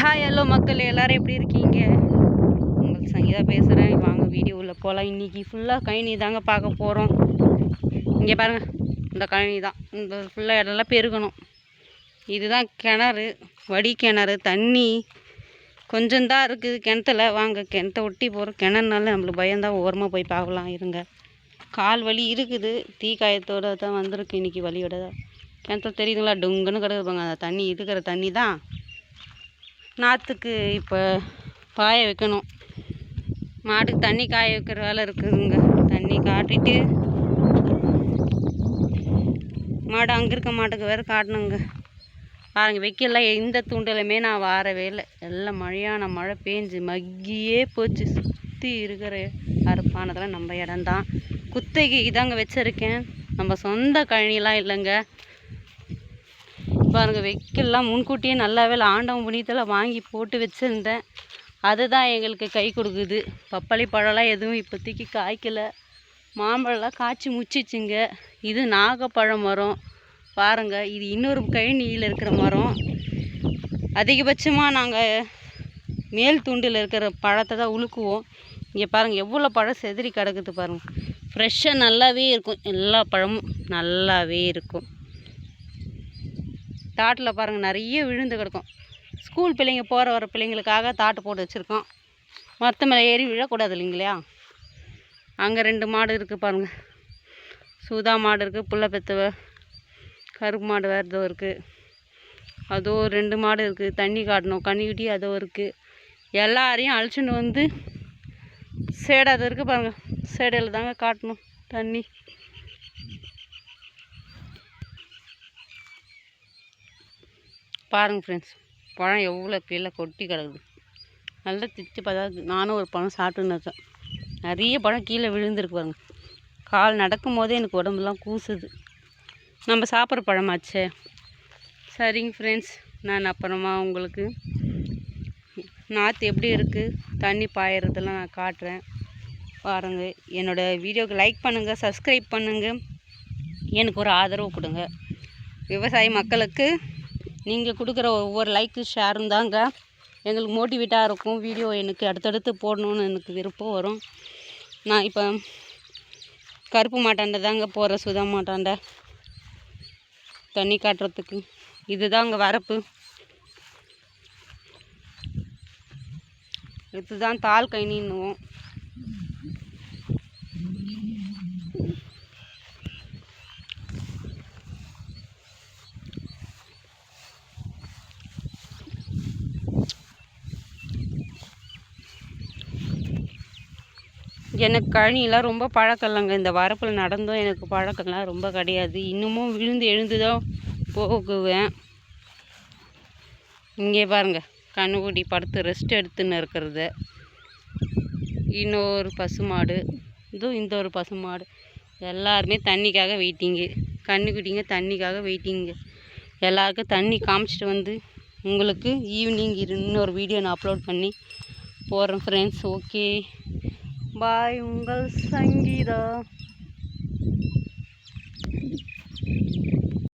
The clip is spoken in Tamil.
ஹாய் ஹலோ மக்கள். எல்லோரும் எப்படி இருக்கீங்க? உங்கள் சங்கீதா பேசுகிறேன் வாங்க வீடியோவில் போகலாம் இன்றைக்கி ஃபுல்லாக கழனி தாங்க பார்க்க போகிறோம் இங்கே பாருங்கள் இந்த கழனி தான். இந்த ஃபுல்லாக இடம்லாம் பெருகணும். இதுதான் கிணறு வடி கிணறு தண்ணி. கொஞ்சம்தான் இருக்குது கிணத்துல. வாங்க கிணத்த ஒட்டி போகிற கிணறுனால நம்மளுக்கு பயம்தான் ஓரமாக போய் பார்க்கலாம் இருங்க. கால் வலி இருக்குது. தீ காயத்தோட தான் வந்திருக்கு. இன்றைக்கி வலியோட கிணத்துல தெரியுதுங்களா? டொங்குன்னு கிடக்குதுங்க அந்த தண்ணி இருக்கிற தண்ணி தான். நாற்றுக்கு இப்போ பாய வைக்கணும். மாட்டுக்கு தண்ணி காய வைக்கிற வேலை இருக்குதுங்க. தண்ணி காட்டிட்டு மாடு அங்கே இருக்க மாட்டுக்கு வேறு காட்டணுங்க. பாருங்க வைக்கல எந்த தூண்டலுமே நான் வாரவே இல்லை. எல்லாம் மழையான மழை பேஞ்சு மக்கியே போச்சு. சுற்றி இருக்கிற அறுப்பானதெல்லாம் நம்ம இடம்தான். குத்தகைக்கு தாங்க வச்சுருக்கேன். நம்ம சொந்த கழனிலாம் இல்லைங்க. பாருங்கள் வைக்கலாம் முன்கூட்டியே நல்லாவே ஆண்டவன் புண்ணியத்தில் வாங்கி போட்டு வச்சுருந்தேன். அதுதான் எங்களுக்கு கை கொடுக்குது. பப்பாளி பழம்லாம் எதுவும் இப்போதைக்கு காய்க்கலை. மாம்பழம்லாம் காய்ச்சி முச்சிச்சுங்க. இது நாகப்பழம் மரம். பாருங்க இது இன்னொரு கழனியில் இருக்கிற மரம். அதிகபட்சமாக நாங்கள் மேல் துண்டில் இருக்கிற பழத்தை தான் உழுக்குவோம். இங்கே பாருங்கள் எவ்வளோ பழம் செதறி கிடக்குது பாருங்கள் ஃப்ரெஷ்ஷாக நல்லாவே இருக்கும். எல்லா பழமும் நல்லாவே இருக்கும். தாட்டில் பாருங்கள் நிறைய விழுந்து கிடக்கும். ஸ்கூல் பிள்ளைங்க போகிற வர பிள்ளைங்களுக்காக தாட்டு போட்டு வச்சுருக்கோம். மரத்து மேலே ஏறி விழக்கூடாது இல்லைங்களா? அங்கே ரெண்டு மாடு இருக்குது பாருங்கள் சூதா மாடு இருக்குது புள்ள பெத்தவ கருப்பு மாடு வேறு ஏதோ இருக்குது அதோ ரெண்டு மாடு இருக்குது தண்ணி காட்டணும் கன்னிக்குட்டி அதோ இருக்குது எல்லாரையும் அழிச்சுன்னு வந்து சேடை அது இருக்குது பாருங்கள் சேடையில் தாங்க காட்டணும் தண்ணி. பாருங்கள் ஃப்ரெண்ட்ஸ் பழம் எவ்வளோ கீழே கொட்டி கிடக்குது. நல்லா திச்சு பார்த்தா நானும் ஒரு பழம் சாப்பிட்டுன்னு இருக்கேன். நிறைய பழம் கீழே விழுந்திருக்கு பாருங்க. கால் நடக்கும் போதே எனக்கு உடம்புலாம் கூசுது. நம்ம சாப்பிட்ற பழமாச்சே. சரிங்க ஃப்ரெண்ட்ஸ் நான் அப்புறமா உங்களுக்கு நாற்று எப்படி இருக்குது தண்ணி பாயறதெல்லாம் நான் காட்டுறேன். பாருங்கள் என்னோடய வீடியோக்கு லைக் பண்ணுங்கள் சப்ஸ்கிரைப் பண்ணுங்கள் எனக்கு ஒரு ஆதரவு கொடுங்க. விவசாய மக்களுக்கு நீங்கள் கொடுக்குற ஒவ்வொரு லைக்கு ஷேரும் தாங்க எங்களுக்கு மோட்டிவேட்டாக இருக்கும். வீடியோ எனக்கு அடுத்தடுத்து போடணுன்னு எனக்கு விருப்பம் வரும். நான் இப்போ கருப்பு மாட்டாண்ட தாங்க போகிற சுதா மாட்டாண்ட. தண்ணி காட்டுறதுக்கு. இதுதாங்க வரப்பு. இதுதான் தால் கைனின்னுவோம் எனக்கு கழனிலாம் ரொம்ப பழக்கம் இல்லைங்க இந்த வரப்பில் நடந்தும். எனக்கு பழக்கம்லாம் ரொம்ப கிடையாது. இன்னமும் விழுந்து எழுந்து தான் போகுவேன். இங்கே பாருங்கள் கண்ணுக்குட்டி படுத்து ரெஸ்ட் எடுத்துன்னு இருக்கிறது. இன்னொரு பசுமாடு. இதுவும் இந்த ஒரு பசுமாடு. எல்லாருமே தண்ணிக்காக வெயிட்டிங்கு கண்ணுக்குட்டிங்க தண்ணிக்காக வெயிட்டிங்கு எல்லாருக்கும் தண்ணி காமிச்சிட்டு வந்து உங்களுக்கு ஈவினிங் இன்னொரு வீடியோ நான் அப்லோட் பண்ணி போகிறேன் ஃப்ரெண்ட்ஸ் ஓகே பாய் உங்கள் சங்கீதா.